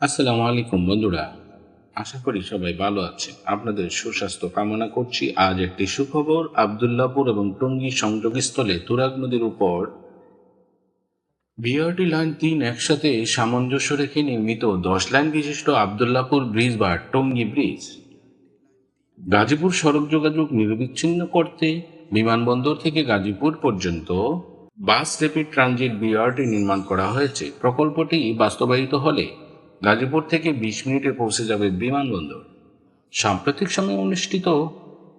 আসসালামু আলাইকুম বন্ধুরা। আশা করি সবাই ভালো আছেন। আপনাদের সুস্বাস্থ্য কামনা করছি। আজ একটি সুখবর। আবদুল্লাপুর এবং টঙ্গী সংযোগস্থলে তুরাগ নদীর উপর বিআরটি লাইন তিন একসাথে সামঞ্জস্য রেখে নির্মিত দশ লাইন বিশিষ্ট আবদুল্লাপুর ব্রিজ বা টঙ্গী ব্রিজ। গাজীপুর সড়ক যোগাযোগ নিরবিচ্ছিন্ন করতে বিমানবন্দর থেকে গাজীপুর পর্যন্ত বাস র্যাপিড ট্রানজিট বিআরটি নির্মাণ করা হয়েছে। প্রকল্পটি বাস্তবায়িত হলে গাজীপুর থেকে বিশ মিনিটে পৌঁছে যাবে বিমানবন্দর। সাম্প্রতিক সময়ে অনুষ্ঠিত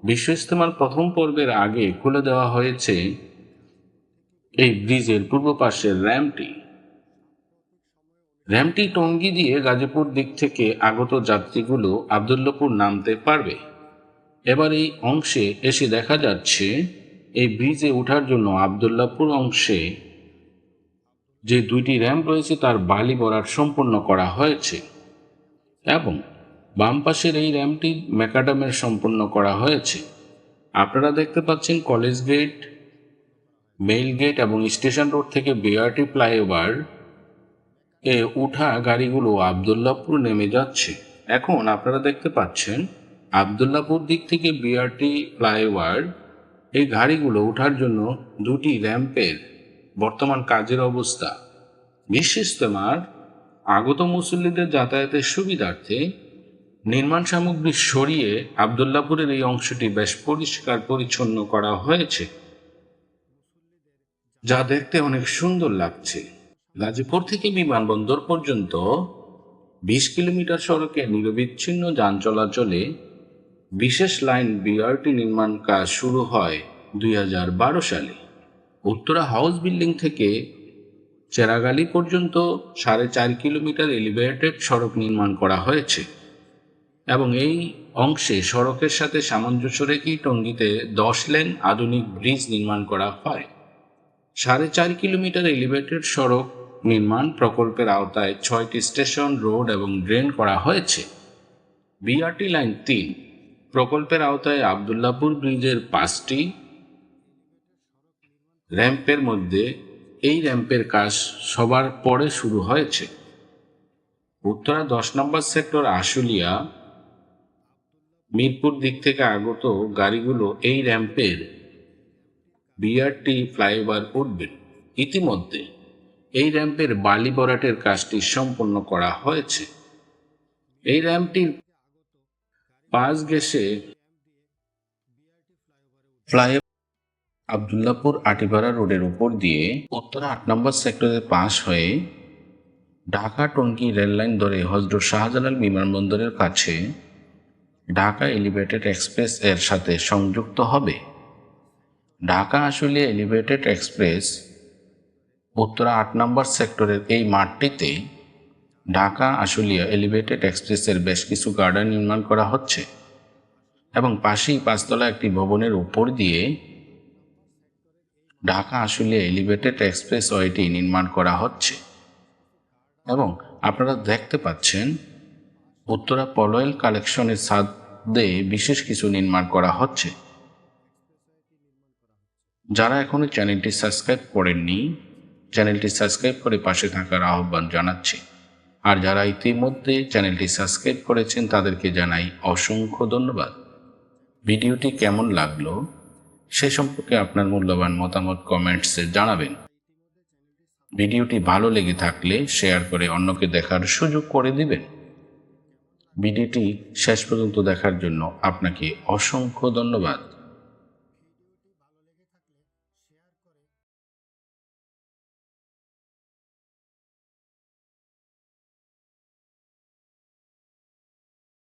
বিশ্ব ইস্তেমার প্রথম পর্বের আগে খুলে দেওয়া হয়েছে এই ব্রিজের পূর্ব পাশের র্যাম্পটি র্যাম্পটি টঙ্গী দিয়ে গাজীপুর দিক থেকে আগত যাত্রীগুলো আবদুল্লাপুর নামতে পারবে। এবার এই অংশে এসে দেখা যাচ্ছে, এই ব্রিজে ওঠার জন্য আবদুল্লাপুর অংশে যে দুইটি র্যাম্প রয়েছে তার বালি বরাট সম্পূর্ণ করা হয়েছে। এবং বাম পাশের এই র্যাম্পটি ম্যাকাডামের সম্পূর্ণ করা হয়েছে। আপনারা দেখতে পাচ্ছেন কলেজ গেট, মেইল গেট এবং স্টেশন রোড থেকে বিআরটি ফ্লাইওভার এ উঠা গাড়িগুলো আবদুল্লাপুর নেমে যাচ্ছে। এখন আপনারা দেখতে পাচ্ছেন আবদুল্লাপুর দিক থেকে বিআরটি ফ্লাইওভার এই গাড়িগুলো ওঠার জন্য দুটি র্যাম্পের বর্তমান কাজের অবস্থা। বিশ্ব ইস্তেমার আগত মুসল্লিদের যাতায়াতের সুবিধার্থে নির্মাণ সামগ্রী সরিয়ে আবদুল্লাপুরের এই অংশটি বেশ পরিষ্কার পরিচ্ছন্ন করা হয়েছে। যা দেখতে অনেক সুন্দর লাগছে। গাজীপুর থেকে বিমানবন্দর পর্যন্ত বিশ কিলোমিটার সড়কে নিরবিচ্ছিন্ন যান চলাচলে বিশেষ লাইন বিআরটি নির্মাণ কাজ শুরু হয় দুই হাজার বারো সালে। উত্তরা হাউস বিল্ডিং থেকে চেরাগালি পর্যন্ত সাড়ে চার কিলোমিটার এলিভেটেড সড়ক নির্মাণ করা হয়েছে এবং এই অংশে সড়কের সাথে সামঞ্জস্য রেখেই টঙ্গীতে দশ লেন আধুনিক ব্রিজ নির্মাণ করা হয়। সাড়ে চার কিলোমিটার এলিভেটেড সড়ক নির্মাণ প্রকল্পের আওতায় ছয়টি স্টেশন, রোড এবং ড্রেন করা হয়েছে। বিআরটি লাইন তিন প্রকল্পের আওতায় আবদুল্লাপুর ব্রিজের পাঁচটি র্যাম্পের মধ্যে এই র্যাম্পের কাজ সবার পরে শুরু হয়েছে। উত্তরা দশ নম্বর সেক্টর আশুলিয়া, মিরপুর দিক থেকে আগত গাড়িগুলো এই র্যাম্পের বিআরটি ফ্লাইওভার উঠবে। ইতিমধ্যে এই র্যাম্পের বালি বরাটের কাজটি সম্পন্ন করা হয়েছে। এই র্যাম্পটির পাঁচ গেছে ফ্লাই আবদুল্লাপুর আটিপাড়া রোডের উপর দিয়ে উত্তরা আট নম্বর সেক্টরে পাশ হয়ে ঢাকা টঙ্কি রেললাইন ধরে হজরত শাহজালাল বিমানবন্দরের কাছে ঢাকা এলিভেটেড এক্সপ্রেস এর সাথে সংযুক্ত হবে। ঢাকা আসলে এলিভেটেড এক্সপ্রেস উত্তরা আট নম্বর সেক্টরের এই মাঠটিতে ঢাকা আশুলিয়া এলিভেটেড এক্সপ্রেসের বেশ কিছু গার্ডেন নির্মাণ করা হচ্ছে এবং পাশেই পাঁচতলা একটি ভবনের উপর দিয়ে ঢাকা আশুলিয়া এলিভেটেড এক্সপ্রেস ওয়েটি নির্মাণ করা হচ্ছে। এবং আপনারা দেখতে পাচ্ছেন, উত্তরা পলয়েল কালেকশনের ছাদে বিশেষ কিছু নির্মাণ করা হচ্ছে। যারা এখনও চ্যানেলটি সাবস্ক্রাইব করেননি, চ্যানেলটি সাবস্ক্রাইব করে পাশে থাকার আহ্বান জানাচ্ছি। আর যারা ইতিমধ্যে চ্যানেলটি সাবস্ক্রাইব করেছেন, তাদেরকে জানাই অসংখ্য ধন্যবাদ। ভিডিওটি কেমন লাগল? সে সম্পর্কে আপনার মূল্যবান মতামত কমেন্টসে জানাবেন। ভিডিওটি ভালো লেগে থাকলে শেয়ার করে অন্যকে দেখার সুযোগ করে দিবেন। ভিডিওটি শেষ পর্যন্ত দেখার জন্য আপনাকে অসংখ্য ধন্যবাদ।